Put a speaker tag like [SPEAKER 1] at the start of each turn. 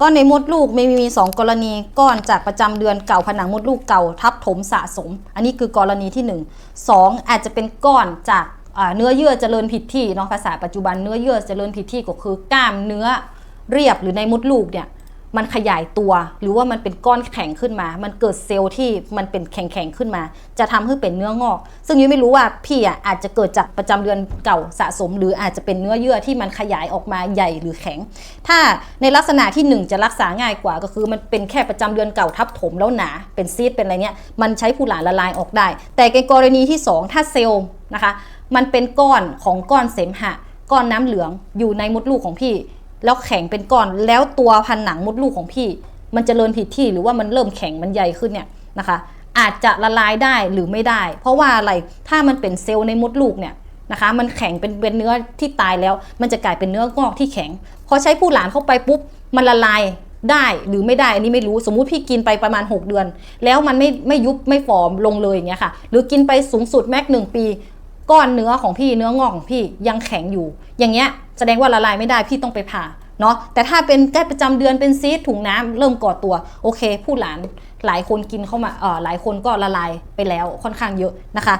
[SPEAKER 1] ก็ในมดลูกไม่มีสองกรณีก้อนจากประจำเดือนเก่าผนังมดลูกเก่าทับถมสะสม อันนี้คือกรณีที่หนึ่งสองอาจจะเป็นก้อนจากเนื้อเยื่อเจริญผิดที่เนาะภาษาปัจจุบันเนื้อเยื่อเจริญผิดที่ก็คือกล้ามเนื้อเรียบหรือในมดลูกเนี่ย มันขยายตัว หรือว่ามันเป็นก้อนแข็งขึ้นมา มันเกิดเซลล์ที่มันเป็นแข็งๆขึ้นมา จะทำให้เป็นเนื้องอก ซึ่งยุ้ยไม่รู้ว่าพี่อะอาจจะเกิดจากประจำเดือนเก่าสะสม หรืออาจจะเป็นเนื้อเยื่อที่มันขยายออกมาใหญ่หรือแข็ง ถ้าในลักษณะที่หนึ่งจะรักษาง่ายกว่าก็คือ มันเป็นแค่ประจำเดือนเก่าทับถมแล้วหนา เป็นซีดเป็นอะไรเนี้ยมันใช้ผู้หลานละลายออกได้ แต่ในกรณีที่สองถ้าเซลล์นะคะ มันเป็นก้อนของก้อนเสมหะ ก้อนน้ำเหลืองอยู่ในมดลูกของพี่ แล้วแข็งเป็นก้อนแล้วตัวพันหนังมดลูกของพี่ มันจเจริญผิดที่หรือว่ามันเริ่มแข็งมันใหญ่ขึ้นเนี่ยนะคะ อาจจะละลายได้หรือไม่ได้ เพราะว่าอะไรถ้ามันเป็นเซลล์ในมดลูกเนี่ยนะคะ มันแข็งเป็นเป็นเนื้อที่ตายแล้ว มันจะกลายเป็นเนื้องอกที่แข็งพอใช้ผู้หลานเข้าไปปุ๊บมันละลายได้หรือไม่ได้อันนี้ไม่รู้สมมุติพี่กินไปประมาณ 6 เดือน แล้วมันไม่ไม่ยุบไม่ฟอมลงเลยอย่างเงี้ยค่ะ หรือกินไปสูงสุดแม็กหนึ่งปี ก้อนเนื้อของพี่เนื้องอกของพี่ยังแข็งอยู่ อย่างเงี้ย แสดงว่าละลายไม่ได้พี่ต้องไปผ่าเนาะแต่ถ้าเป็นแก้ประจำเดือนเป็นซีดถุงน้ำเริ่มก่อตัวโอเค ผู้หลานหลายคนกินเข้ามาเออหลายคนก็ละลายไปแล้วค่อนข้างเยอะนะคะ